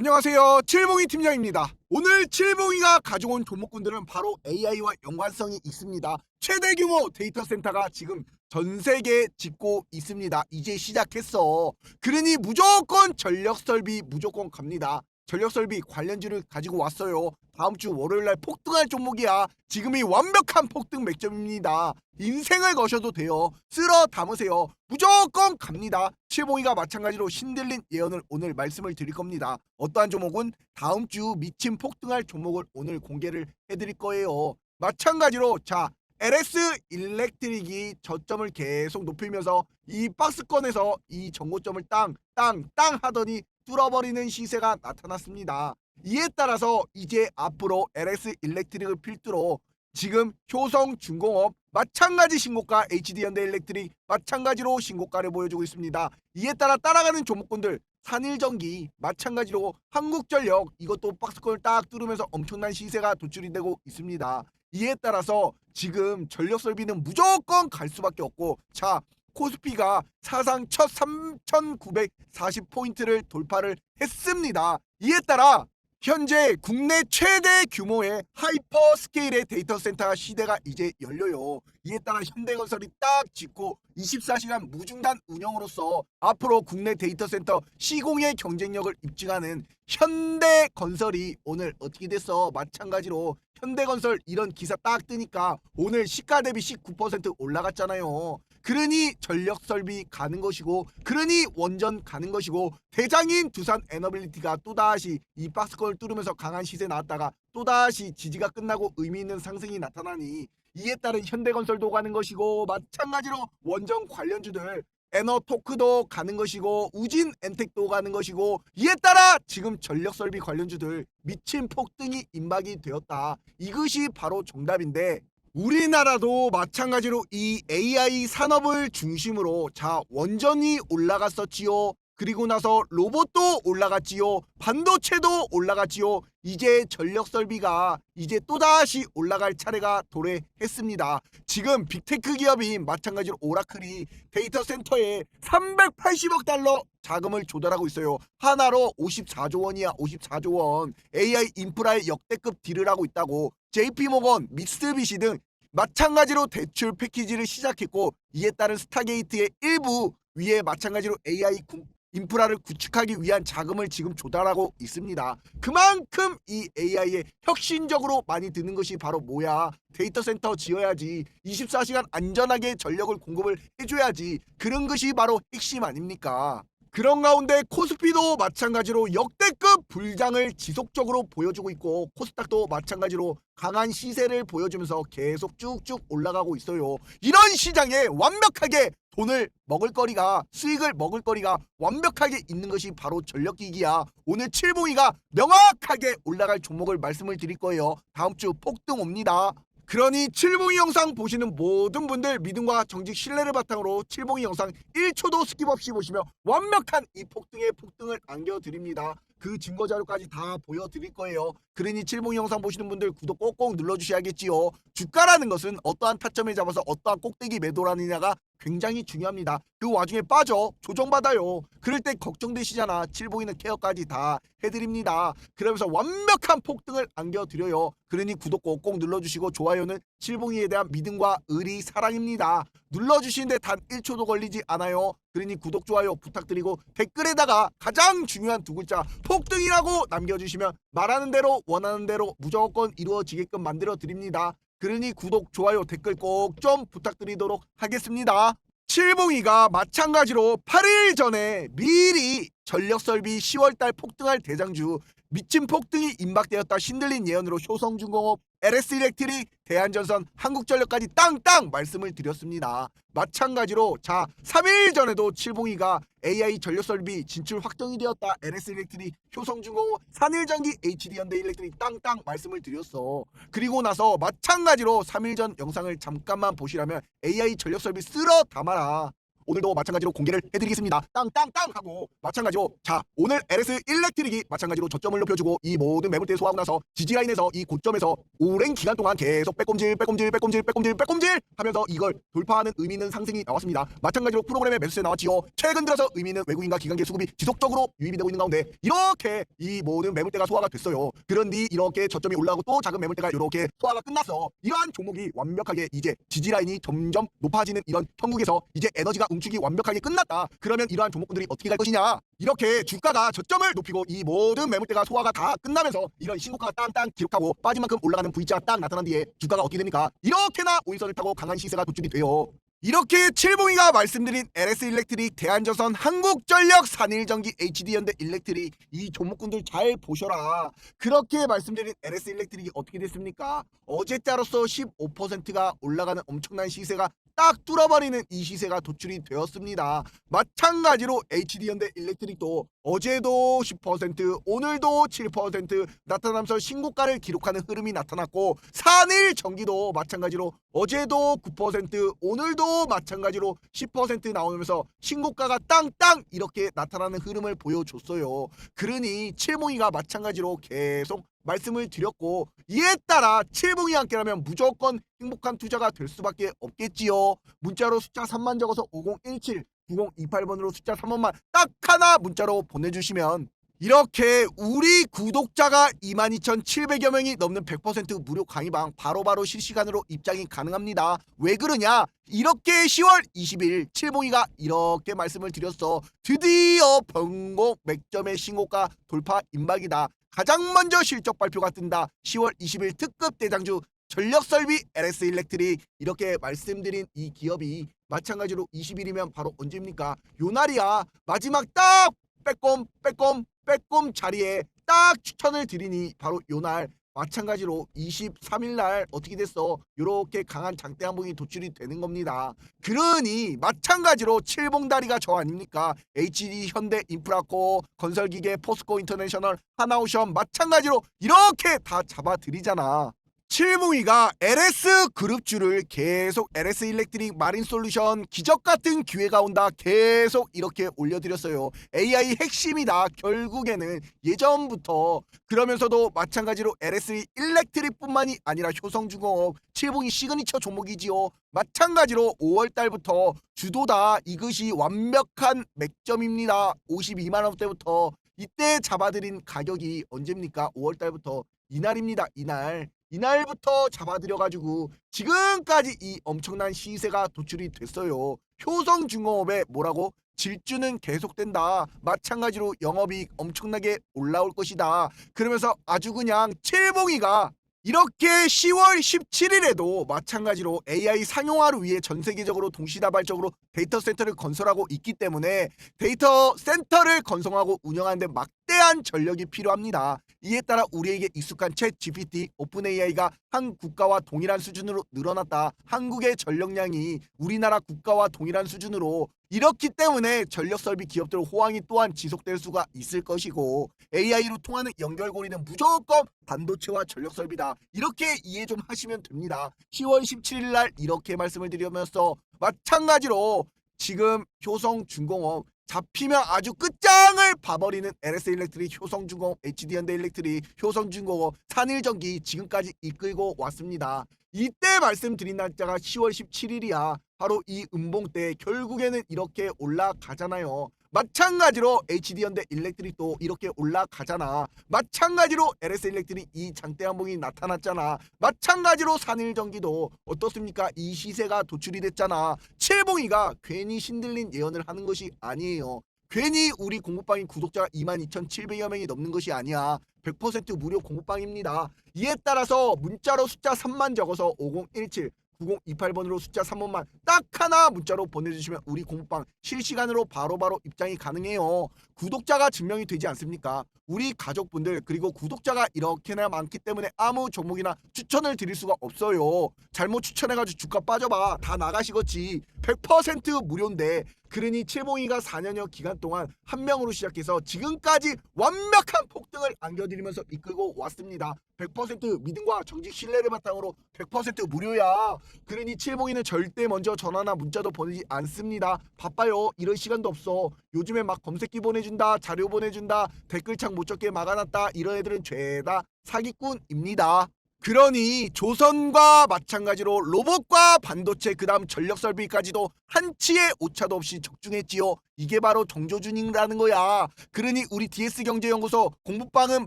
안녕하세요. 칠봉이 팀장입니다. 오늘 칠봉이가 가져온 종목군들은 바로 AI와 연관성이 있습니다. 최대 규모 데이터 센터가 지금 전 세계에 짓고 있습니다. 이제 시작했어. 그러니 무조건 전력 설비 무조건 갑니다. 전력 설비 관련주를 가지고 왔어요. 다음 주 월요일 날 폭등할 종목이야. 지금이 완벽한 폭등 맥점입니다. 인생을 거셔도 돼요. 쓸어 담으세요. 무조건 갑니다. 칠봉이가 마찬가지로 신들린 예언을 오늘 말씀을 드릴 겁니다. 어떠한 종목은 다음 주 미친 폭등할 종목을 오늘 공개를 해드릴 거예요. 마찬가지로 자 LS 일렉트릭이 저점을 계속 높이면서 이 박스권에서 이 전고점을 땅 땅 땅 하더니 뚫어버리는 시세가 나타났습니다. 이에 따라서 이제 앞으로 LS 일렉트릭을 필두로 지금 효성 중공업 마찬가지 신고가 HD현대 일렉트릭 마찬가지로 신고가를 보여주고 있습니다. 이에 따라 따라가는 종목군들 산일전기 마찬가지로 한국전력 이것도 박스권을 딱 뚫으면서 엄청난 시세가 도출이 되고 있습니다. 이에 따라서 지금 전력 설비는 무조건 갈 수밖에 없고 자 코스피가 사상 첫 3,940포인트를 돌파를 했습니다. 이에 따라 현재 국내 최대 규모의 하이퍼 스케일의 데이터 센터 시대가 이제 열려요. 이에 따라 현대건설이 딱 짓고 24시간 무중단 운영으로서 앞으로 국내 데이터 센터 시공의 경쟁력을 입증하는 현대건설이 오늘 어떻게 됐어? 마찬가지로 현대건설 이런 기사 딱 뜨니까 오늘 시가 대비 19% 올라갔잖아요. 그러니 전력 설비 가는 것이고 그러니 원전 가는 것이고 대장인 두산 에너빌리티가 또다시 이 박스권을 뚫으면서 강한 시세 나왔다가 또다시 지지가 끝나고 의미 있는 상승이 나타나니 이에 따른 현대건설도 가는 것이고 마찬가지로 원전 관련주들 에너토크도 가는 것이고 우진 엔텍도 가는 것이고 이에 따라 지금 전력 설비 관련주들 미친 폭등이 임박이 되었다. 이것이 바로 정답인데 우리나라도 마찬가지로 이 AI 산업을 중심으로 자 원전이 올라갔었지요. 그리고 나서 로봇도 올라갔지요. 반도체도 올라갔지요. 이제 전력 설비가 이제 또다시 올라갈 차례가 도래했습니다. 지금 빅테크 기업인 마찬가지로 오라클이 데이터 센터에 380억 달러 자금을 조달하고 있어요. 하나로 54조 원이야. 54조 원. AI 인프라의 역대급 딜을 하고 있다고. JP모건, 미쓰비시 등 마찬가지로 대출 패키지를 시작했고 이에 따른 스타게이트의 일부 위에 마찬가지로 AI 구- 인프라를 구축하기 위한 자금을 지금 조달하고 있습니다. 그만큼 이 AI에 혁신적으로 많이 드는 것이 바로 뭐야? 데이터 센터 지어야지. 24시간 안전하게 전력을 공급을 해줘야지. 그런 것이 바로 핵심 아닙니까? 그런 가운데 코스피도 마찬가지로 역대급 불장을 지속적으로 보여주고 있고 코스닥도 마찬가지로 강한 시세를 보여주면서 계속 쭉쭉 올라가고 있어요. 이런 시장에 완벽하게 돈을 먹을 거리가 수익을 먹을 거리가 완벽하게 있는 것이 바로 전력기기야. 오늘 칠봉이가 명확하게 올라갈 종목을 말씀을 드릴 거예요. 다음 주 폭등 옵니다. 그러니 칠봉이 영상 보시는 모든 분들 믿음과 정직 신뢰를 바탕으로 칠봉이 영상 1초도 스킵 없이 보시면 완벽한 이 폭등의 폭등을 안겨드립니다. 그 증거 자료까지 다 보여드릴 거예요. 그러니 칠봉이 영상 보시는 분들 구독 꼭꼭 눌러주셔야겠지요. 주가라는 것은 어떠한 타점을 잡아서 어떠한 꼭대기 매도라느냐가 굉장히 중요합니다. 그 와중에 빠져 조정받아요. 그럴 때 걱정되시잖아. 칠봉이는 케어까지 다 해드립니다. 그러면서 완벽한 폭등을 안겨드려요. 그러니 구독 꼭 꼭 눌러주시고 좋아요는 칠봉이에 대한 믿음과 의리 사랑입니다. 눌러주시는데 단 1초도 걸리지 않아요. 그러니 구독 좋아요 부탁드리고 댓글에다가 가장 중요한 두 글자 폭등이라고 남겨주시면 말하는 대로 원하는 대로 무조건 이루어지게끔 만들어 드립니다. 그러니 구독 좋아요 댓글 꼭 좀 부탁드리도록 하겠습니다. 칠봉이가 마찬가지로 8일 전에 미리 전력 설비 10월달 폭등할 대장주 미친 폭등이 임박되었다 신들린 예언으로 효성중공업, LS일렉트릭, 대한전선, 한국전력까지 땅땅 말씀을 드렸습니다. 마찬가지로 자 3일 전에도 칠봉이가 AI 전력설비 진출 확정이 되었다. LS일렉트릭, 효성중공업, 산일전기, HD현대 일렉트릭 땅땅 말씀을 드렸어. 그리고 나서 마찬가지로 3일 전 영상을 잠깐만 보시라면 AI 전력설비 쓸어 담아라. 오늘도 마찬가지로 공개를 해드리겠습니다. 땅땅땅 하고 마찬가지로 자 오늘 LS 일렉트릭이 마찬가지로 저점을 높여주고 이 모든 매물대 소화하고 나서 지지라인에서 이 고점에서 오랜 기간 동안 계속 빼꼼질 빼꼼질 빼꼼질 빼꼼질 빼꼼질 하면서 이걸 돌파하는 의미 있는 상승이 나왔습니다. 마찬가지로 프로그램의 매수세 나왔지요. 최근 들어서 의미 있는 외국인과 기관계 수급이 지속적으로 유입이 되고 있는 가운데 이렇게 이 모든 매물대가 소화가 됐어요. 그런데 이렇게 저점이 올라가고 또 작은 매물대가 이렇게 소화가 끝났어. 이러한 종목이 완벽하게 이제 지지라인이 점점 높아지는 이런 형국에서 이제 에너지가 응축이 완벽하게 끝났다. 그러면 이러한 종목군들이 어떻게 갈 것이냐? 이렇게 주가가 저점을 높이고 이 모든 매물대가 소화가 다 끝나면서 이런 신고가가 땅땅 기록하고 빠진 만큼 올라가는 V자가 딱 나타난 뒤에 주가가 어떻게 됩니까? 이렇게나 오일선을 타고 강한 시세가 도출이 돼요. 이렇게 칠봉이가 말씀드린 LS 일렉트릭, 대한조선, 한국전력, 산일전기, HD현대 일렉트릭 이 종목군들 잘 보셔라. 그렇게 말씀드린 LS 일렉트릭이 어떻게 됐습니까? 어제자로서 15%가 올라가는 엄청난 시세가 딱 뚫어버리는 이 시세가 도출이 되었습니다. 마찬가지로 HD현대 일렉트릭도 어제도 10% 오늘도 7% 나타나면서 신고가를 기록하는 흐름이 나타났고 산일 전기도 마찬가지로 어제도 9% 오늘도 마찬가지로 10% 나오면서 신고가가 땅땅 이렇게 나타나는 흐름을 보여줬어요. 그러니 칠몽이가 마찬가지로 계속 말씀을 드렸고 이에 따라 칠봉이 함께라면 무조건 행복한 투자가 될 수밖에 없겠지요. 문자로 숫자 3만 적어서 5017 9028번으로 숫자 3번만 딱 하나 문자로 보내주시면 이렇게 우리 구독자가 22,700여 명이 넘는 100% 무료 강의방 바로바로 실시간으로 입장이 가능합니다. 왜 그러냐? 이렇게 10월 20일 칠봉이가 이렇게 말씀을 드렸어. 드디어 변곡 맥점의 신고가 돌파 임박이다. 가장 먼저 실적 발표가 뜬다. 10월 20일 특급 대장주 전력설비 LS 일렉트릭 이렇게 말씀드린 이 기업이 마찬가지로 20일이면 바로 언제입니까? 요 날이야. 마지막 딱 빼꼼 빼꼼 빼꼼 자리에 딱 추천을 드리니 바로 요날 마찬가지로 23일 날 어떻게 됐어? 요렇게 강한 장대 한봉이 도출이 되는 겁니다. 그러니 마찬가지로 칠봉다리가 저 아닙니까? HD 현대 인프라코 건설기계 포스코 인터내셔널 하나오션 마찬가지로 이렇게 다 잡아드리잖아. 칠뭉이가 LS 그룹주를 계속 LS 일렉트릭 마린 솔루션 기적 같은 기회가 온다 계속 이렇게 올려드렸어요. AI 핵심이다. 결국에는 예전부터 그러면서도 마찬가지로 LS 일렉트릭뿐만이 아니라 효성중공업 칠봉이 시그니처 종목이지요. 마찬가지로 5월 달부터 주도다 이것이 완벽한 맥점입니다. 52만 원대부터 이때 잡아드린 가격이 언제입니까? 5월 달부터 이날입니다. 이날. 이날부터 잡아들여가지고 지금까지 이 엄청난 시세가 도출이 됐어요. 효성중공업에 뭐라고? 질주는 계속된다. 마찬가지로 영업이익 엄청나게 올라올 것이다. 그러면서 아주 그냥 칠봉이가 이렇게 10월 17일에도 마찬가지로 AI 상용화를 위해 전 세계적으로 동시다발적으로 데이터 센터를 건설하고 있기 때문에 데이터 센터를 건설하고 운영하는데 막 대한 전력이 필요합니다. 이에 따라 우리에게 익숙한 챗 GPT, 오픈 AI가 한 국가와 동일한 수준으로 늘어났다. 한국의 전력량이 우리나라 국가와 동일한 수준으로 이렇기 때문에 전력 설비 기업들 호황이 또한 지속될 수가 있을 것이고 AI로 통하는 연결고리는 무조건 반도체와 전력 설비다. 이렇게 이해 좀 하시면 됩니다. 10월 17일 날 이렇게 말씀을 드리면서 마찬가지로 지금 효성 중공업 잡히면 아주 끝장을 봐버리는 LS 일렉트릭, 효성중공업, HD현대 일렉트릭, 효성중공업, 산일전기 지금까지 이끌고 왔습니다. 이때 말씀드린 날짜가 10월 17일이야. 바로 이 음봉 때 결국에는 이렇게 올라가잖아요. 마찬가지로 HD현대 일렉트릭도 이렇게 올라가잖아. 마찬가지로 LS 일렉트릭 이 장대 한봉이 나타났잖아. 마찬가지로 산일전기도 어떻습니까? 이 시세가 도출이 됐잖아. 칠봉이가 괜히 신들린 예언을 하는 것이 아니에요. 괜히 우리 공부방인 구독자가 22,700여 명이 넘는 것이 아니야. 100% 무료 공부방입니다. 이에 따라서 문자로 숫자 3만 적어서 5017 9028번으로 숫자 3번만 딱 하나 문자로 보내주시면 우리 공부방 실시간으로 바로 바로 입장이 가능해요. 구독자가 증명이 되지 않습니까? 우리 가족분들 그리고 구독자가 이렇게나 많기 때문에 아무 종목이나 추천을 드릴 수가 없어요. 잘못 추천해가지고 주가 빠져봐 다 나가시겠지. 100% 무료인데 그러니 칠봉이가 4년여 기간 동안 한 명으로 시작해서 지금까지 완벽한 폭등을 안겨드리면서 이끌고 왔습니다. 100% 믿음과 정직 신뢰를 바탕으로 100% 무료야. 그러니 칠봉이는 절대 먼저 전화나 문자도 보내지 않습니다. 바빠요. 이럴 시간도 없어. 요즘에 막 검색기 보내준다, 자료 보내준다, 댓글창 못 적게 막아놨다. 이런 애들은 죄다 사기꾼입니다. 그러니 조선과 마찬가지로 로봇과 반도체 그다음 전력 설비까지도 한치의 오차도 없이 적중했지요. 이게 바로 정조준이라는 거야. 그러니 우리 DS 경제연구소 공부방은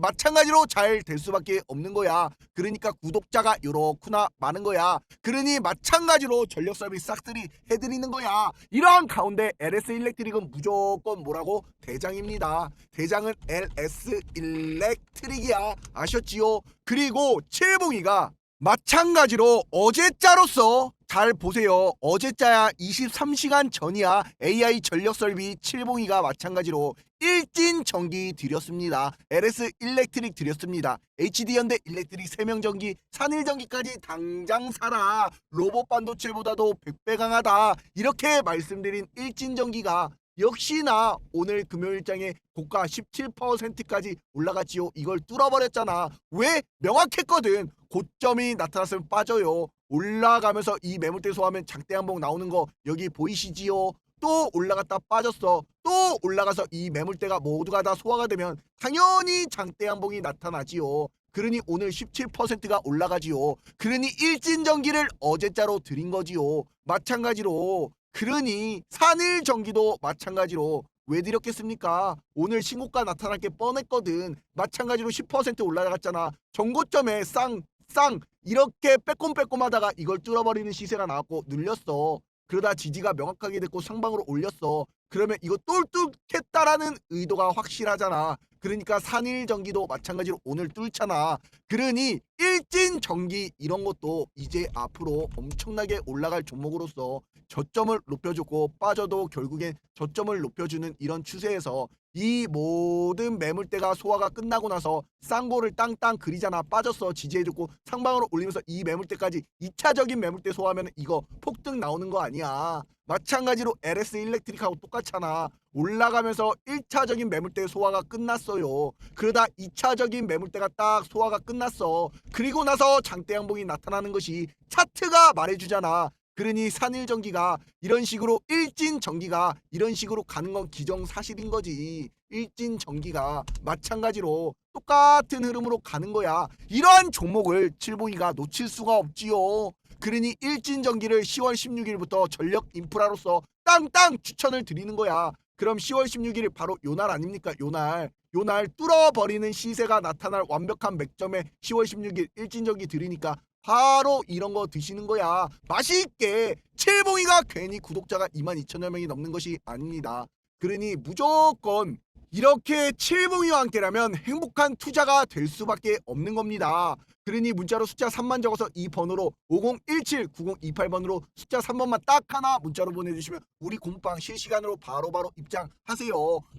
마찬가지로 잘 될 수밖에 없는 거야. 그러니까 구독자가 요렇구나 많은 거야. 그러니 마찬가지로 전력 설비 싹들이 해드리는 거야. 이러한 가운데 LS 일렉트릭은 무조건 뭐라고 대장입니다. 대장은 LS 일렉트릭이야. 아셨지요? 그리고 칠봉이가 마찬가지로 어제자로서 잘 보세요. 어제자야 23시간 전이야. AI 전력 설비 702가 마찬가지로 일진 전기 드렸습니다. LS 일렉트릭 드렸습니다. HD 현대 일렉트릭 세명 전기, 산일 전기까지 당장 사라. 로봇 반도체보다도 100배 강하다. 이렇게 말씀드린 일진 전기가 역시나 오늘 금요일장에 고가 17%까지 올라갔지요. 이걸 뚫어버렸잖아. 왜? 명확했거든. 고점이 나타났으면 빠져요. 올라가면서 이 매물대 소화하면 장대 한봉 나오는 거 여기 보이시지요? 또 올라갔다 빠졌어. 또 올라가서 이 매물대가 모두가 다 소화가 되면 당연히 장대 한봉이 나타나지요. 그러니 오늘 17%가 올라가지요. 그러니 일진전기를 어제자로 드린 거지요. 마찬가지로 그러니 산일 전기도 마찬가지로 왜 드렸겠습니까? 오늘 신고가 나타날 게 뻔했거든. 마찬가지로 10% 올라갔잖아. 정고점에 쌍, 쌍 이렇게 빼꼼빼꼼하다가 이걸 뚫어버리는 시세가 나왔고 늘렸어. 그러다 지지가 명확하게 됐고 상방으로 올렸어. 그러면 이거 똘뚫겠다라는 의도가 확실하잖아. 그러니까 산일 전기도 마찬가지로 오늘 뚫잖아. 그러니 일진 전기 이런 것도 이제 앞으로 엄청나게 올라갈 종목으로서 저점을 높여주고 빠져도 결국엔 저점을 높여주는 이런 추세에서 이 모든 매물대가 소화가 끝나고 나서 쌍고를 땅땅 그리잖아. 빠졌어. 지지해줬고 상방으로 올리면서 이 매물대까지 2차적인 매물대 소화하면 이거 폭등 나오는 거 아니야. 마찬가지로 LS 일렉트릭하고 똑같잖아 올라가면서 1차적인 매물대 소화가 끝났어요 그러다 2차적인 매물대가 딱 소화가 끝났어 그리고 나서 장대 양봉이 나타나는 것이 차트가 말해주잖아 그러니 산일 전기가 이런 식으로 일진 전기가 이런 식으로 가는 건 기정사실인 거지. 일진 전기가 마찬가지로 똑같은 흐름으로 가는 거야. 이러한 종목을 칠봉이가 놓칠 수가 없지요. 그러니 일진 전기를 10월 16일부터 전력 인프라로서 땅땅 추천을 드리는 거야. 그럼 10월 16일 바로 요 날 아닙니까? 요 날. 요 날 뚫어버리는 시세가 나타날 완벽한 맥점에 10월 16일 일진전기 드리니까 바로 이런 거 드시는 거야. 맛있게. 칠봉이가 괜히 구독자가 2만 2천여 명이 넘는 것이 아닙니다. 그러니 무조건 이렇게 칠봉이와 함께라면 행복한 투자가 될 수밖에 없는 겁니다. 그러니 문자로 숫자 3만 적어서 이 번호로 5017-9028번으로 숫자 3번만 딱 하나 문자로 보내주시면 우리 공방 실시간으로 바로 바로 입장하세요.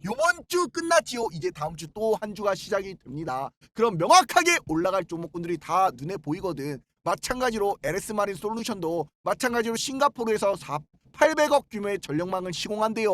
요번 주 끝났지요. 이제 다음 주 또 한 주가 시작이 됩니다. 그럼 명확하게 올라갈 종목군들이 다 눈에 보이거든. 마찬가지로 LS 마린 솔루션도 마찬가지로 싱가포르에서 4 800억 규모의 전력망을 시공한대요.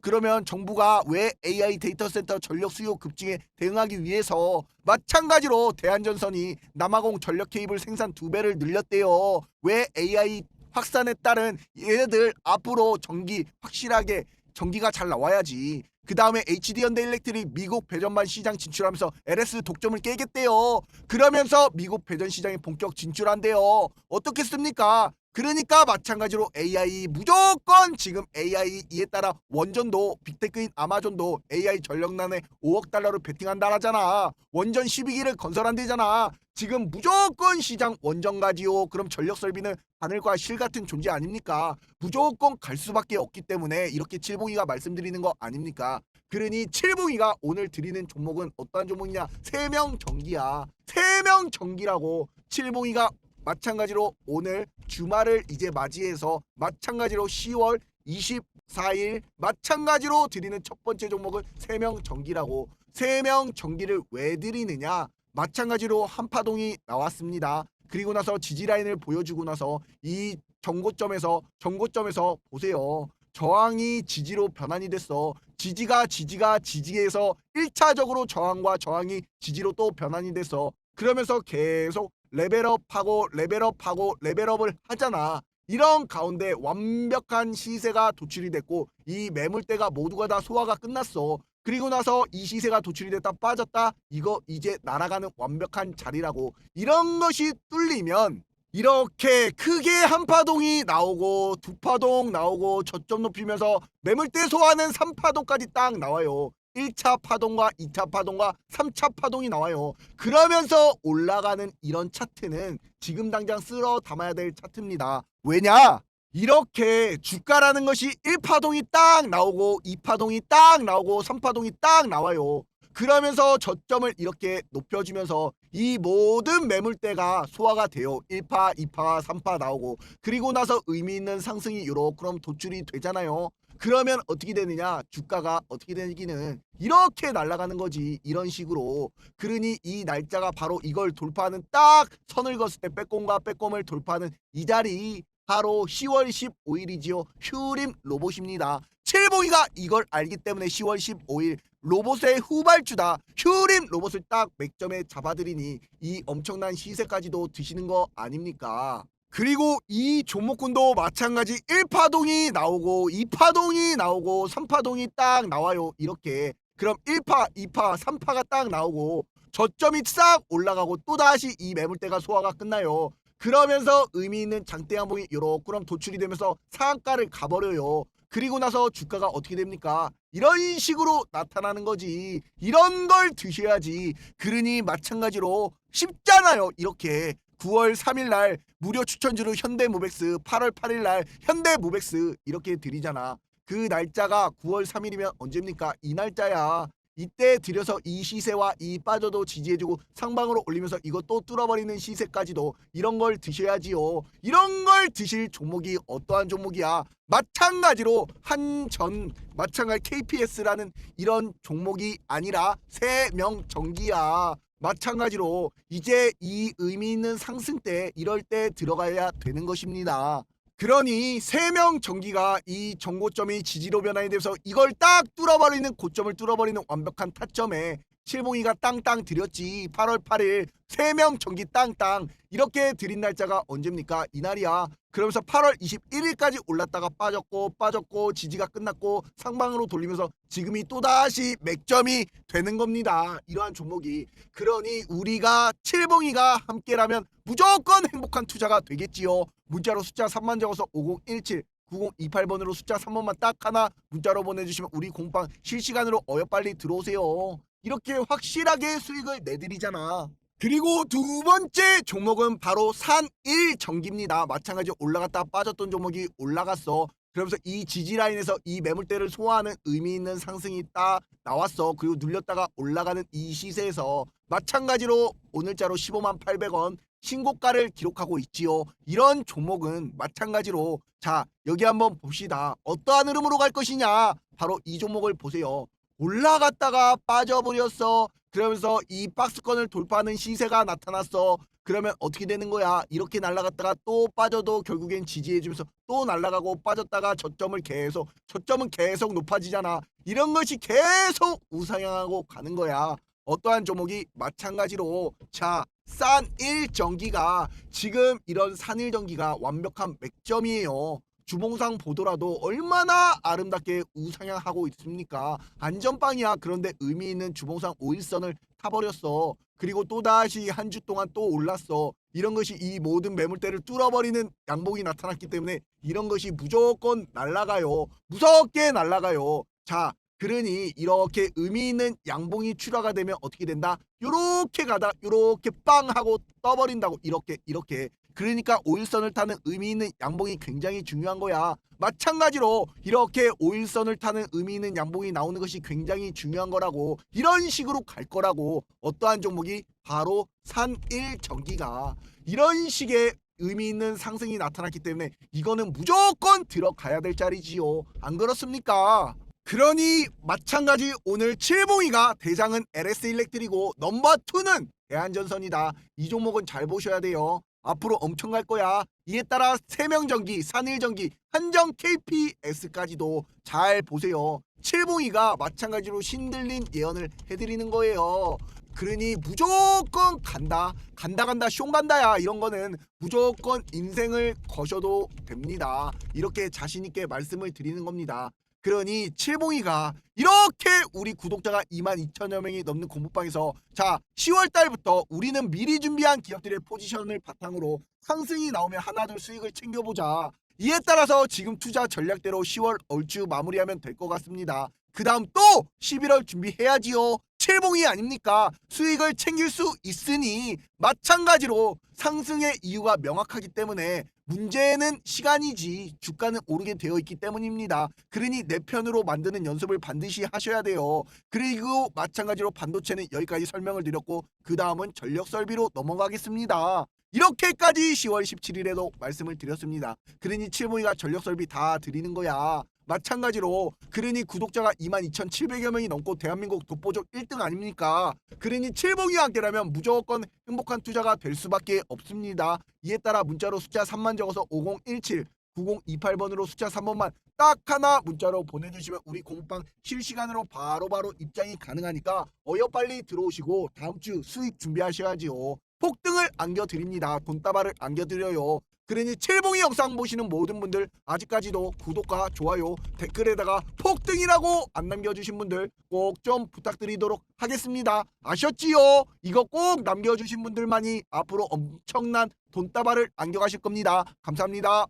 그러면 정부가 왜 AI 데이터 센터 전력 수요 급증에 대응하기 위해서 마찬가지로 대한전선이 남아공 전력 케이블 생산 두 배를 늘렸대요. 왜 AI 확산에 따른 얘네들 앞으로 전기 확실하게 전기가 잘 나와야지. 그 다음에 HD 현대 일렉트릭 미국 배전반 시장 진출하면서 LS 독점을 깨겠대요. 그러면서 미국 배전 시장에 본격 진출한대요. 어떻겠습니까? 그러니까 마찬가지로 AI 무조건 지금 AI 이에 따라 원전도 빅테크인 아마존도 AI 전력난에 5억 달러를 베팅한다라잖아. 원전 12기를 건설한대잖아. 지금 무조건 시장 원전 가지요. 그럼 전력 설비는 하늘과 실 같은 존재 아닙니까? 무조건 갈 수밖에 없기 때문에 이렇게 칠봉이가 말씀드리는 거 아닙니까? 그러니 칠봉이가 오늘 드리는 종목은 어떠한 종목이냐? 세명 전기야. 세명 전기라고 칠봉이가 마찬가지로 오늘 주말을 이제 맞이해서 마찬가지로 10월 24일 마찬가지로 드리는 첫 번째 종목은 세명 전기라고 세명 전기를 왜 드리느냐? 마찬가지로 한파동이 나왔습니다. 그리고 나서 지지라인을 보여주고 나서 이 정고점에서 정고점에서 보세요. 저항이 지지로 변환이 됐어. 지지가 지지가 지지에서 1차적으로 저항과 저항이 지지로 또 변환이 됐어. 그러면서 계속 레벨업하고 레벨업하고 레벨업을 하잖아. 이런 가운데 완벽한 시세가 도출이 됐고 이 매물대가 모두가 다 소화가 끝났어. 그리고 나서 이 시세가 도출이 됐다 빠졌다 이거 이제 날아가는 완벽한 자리라고 이런 것이 뚫리면 이렇게 크게 한 파동이 나오고 두 파동 나오고 저점 높이면서 매물대 소화는 3파동까지 딱 나와요. 1차 파동과 2차 파동과 3차 파동이 나와요. 그러면서 올라가는 이런 차트는 지금 당장 쓸어 담아야 될 차트입니다. 왜냐? 이렇게 주가라는 것이 1파동이 딱 나오고 2파동이 딱 나오고 3파동이 딱 나와요. 그러면서 저점을 이렇게 높여주면서 이 모든 매물대가 소화가 돼요. 1파, 2파, 3파 나오고 그리고 나서 의미 있는 상승이 요렇게 그럼 도출이 되잖아요. 그러면 어떻게 되느냐? 주가가 어떻게 되기는 이렇게 날아가는 거지. 이런 식으로. 그러니 이 날짜가 바로 이걸 돌파하는 딱 선을 그었을 때 빼꼼과 빼꼼을 돌파하는 이 자리 바로 10월 15일이지요. 휴림 로봇입니다. 칠봉이가 이걸 알기 때문에 10월 15일 로봇의 후발주다. 휴림 로봇을 딱 맥점에 잡아들이니 이 엄청난 시세까지도 드시는 거 아닙니까? 그리고 이 종목군도 마찬가지 1파동이 나오고 2파동이 나오고 3파동이 딱 나와요. 이렇게. 그럼 1파, 2파, 3파가 딱 나오고 저점이 싹 올라가고 또다시 이 매물대가 소화가 끝나요. 그러면서 의미 있는 장대 양봉이 요렇게 그럼 도출이 되면서 상한가를 가버려요. 그리고 나서 주가가 어떻게 됩니까? 이런 식으로 나타나는 거지. 이런 걸 드셔야지. 그러니 마찬가지로 쉽잖아요. 이렇게 9월 3일 날 무료 추천주로 현대모백스 8월 8일 날 현대모백스 이렇게 드리잖아. 그 날짜가 9월 3일이면 언제입니까? 이 날짜야. 이때 들여서 이 시세와 이 빠져도 지지해주고 상방으로 올리면서 또 뚫어버리는 시세까지도 이런 걸 드셔야지요. 이런 걸 드실 종목이 어떠한 종목이야? 마찬가지로 한전 마찬가지 KPS라는 이런 종목이 아니라 세명 전기야. 마찬가지로 이제 이 의미 있는 상승 때 이럴 때 들어가야 되는 것입니다. 그러니 세 명 전기가 이 정고점이 지지로 변환이 돼서 이걸 딱 뚫어버리는 고점을 뚫어버리는 완벽한 타점에 칠봉이가 땅땅 드렸지. 8월 8일 세명 전기 땅땅. 이렇게 드린 날짜가 언제입니까? 이날이야. 그러면서 8월 21일까지 올랐다가 빠졌고 빠졌고 지지가 끝났고 상방으로 돌리면서 지금이 또다시 맥점이 되는 겁니다. 이러한 종목이. 그러니 우리가 칠봉이가 함께라면 무조건 행복한 투자가 되겠지요. 문자로 숫자 3만 적어서 5017 9028번으로 숫자 3번만 딱 하나 문자로 보내주시면 우리 공방 실시간으로 어여 빨리 들어오세요. 이렇게 확실하게 수익을 내드리잖아. 그리고 두 번째 종목은 바로 산일 전기입니다. 마찬가지로 올라갔다 빠졌던 종목이 올라갔어. 그러면서 이 지지 라인에서 이 매물대를 소화하는 의미 있는 상승이 딱 나왔어. 그리고 눌렸다가 올라가는 이 시세에서 마찬가지로 오늘자로 15만 800원 신고가를 기록하고 있지요. 이런 종목은 마찬가지로 자 여기 한번 봅시다. 어떠한 흐름으로 갈 것이냐? 바로 이 종목을 보세요. 올라갔다가 빠져버렸어. 그러면서 이 박스권을 돌파하는 시세가 나타났어. 그러면 어떻게 되는 거야? 이렇게 날아갔다가 또 빠져도 결국엔 지지해주면서 또 날아가고 빠졌다가 저점을 계속 저점은 계속 높아지잖아. 이런 것이 계속 우상향하고 가는 거야. 어떠한 종목이 마찬가지로 자 산일전기가 지금 이런 산일전기가 완벽한 맥점이에요. 주봉상 보더라도 얼마나 아름답게 우상향하고 있습니까? 안전빵이야. 그런데 의미 있는 주봉상 5일선을 타버렸어. 그리고 또다시 한 주 동안 또 올랐어. 이런 것이 이 모든 매물대를 뚫어버리는 양봉이 나타났기 때문에 이런 것이 무조건 날라가요. 무섭게 날라가요. 자, 그러니 이렇게 의미 있는 양봉이 출하가 되면 어떻게 된다? 요렇게 가다 요렇게 빵 하고 떠버린다고 이렇게 이렇게 그러니까 5일선을 타는 의미 있는 양봉이 굉장히 중요한 거야. 마찬가지로 이렇게 5일선을 타는 의미 있는 양봉이 나오는 것이 굉장히 중요한 거라고 이런 식으로 갈 거라고 어떠한 종목이 바로 산일 전기가 이런 식의 의미 있는 상승이 나타났기 때문에 이거는 무조건 들어가야 될 자리지요. 안 그렇습니까? 그러니 마찬가지 오늘 7봉이가 대장은 LS 일렉트리고 넘버 2는 대한전선이다. 이 종목은 잘 보셔야 돼요. 앞으로 엄청 갈 거야. 이에 따라 세명전기, 산일전기, 한정 KPS까지도 잘 보세요. 칠봉이가 마찬가지로 신들린 예언을 해드리는 거예요. 그러니 무조건 간다, 간다 간다, 숑 간다야 이런 거는 무조건 인생을 거셔도 됩니다. 이렇게 자신 있게 말씀을 드리는 겁니다. 그러니 칠봉이가 이렇게 우리 구독자가 2만 2천여 명이 넘는 공부방에서 자 10월 달부터 우리는 미리 준비한 기업들의 포지션을 바탕으로 상승이 나오면 하나둘 수익을 챙겨보자. 이에 따라서 지금 투자 전략대로 10월 얼추 마무리하면 될 것 같습니다. 그 다음 또 11월 준비해야지요. 칠봉이 아닙니까? 수익을 챙길 수 있으니 마찬가지로 상승의 이유가 명확하기 때문에 문제는 시간이지 주가는 오르게 되어 있기 때문입니다. 그러니 내 편으로 만드는 연습을 반드시 하셔야 돼요. 그리고 마찬가지로 반도체는 여기까지 설명을 드렸고 그 다음은 전력 설비로 넘어가겠습니다. 이렇게까지 10월 17일에도 말씀을 드렸습니다. 그러니 칠봉이가 전력 설비 다 드리는 거야. 마찬가지로 그러니 구독자가 22,700여 명이 넘고 대한민국 독보적 1등 아닙니까? 그러니 칠봉이와 함께라면 무조건 행복한 투자가 될 수밖에 없습니다. 이에 따라 문자로 숫자 3만 적어서 5017 9028번으로 숫자 3번만 딱 하나 문자로 보내주시면 우리 공방 실시간으로 바로바로 입장이 가능하니까 어여 빨리 들어오시고 다음 주 수익 준비하셔야지요. 폭등을 안겨드립니다. 돈다발을 안겨드려요. 그러니 칠봉이 영상 보시는 모든 분들 아직까지도 구독과 좋아요 댓글에다가 폭등이라고 안 남겨주신 분들 꼭 좀 부탁드리도록 하겠습니다. 아셨지요? 이거 꼭 남겨주신 분들만이 앞으로 엄청난 돈다발을 안겨가실 겁니다. 감사합니다.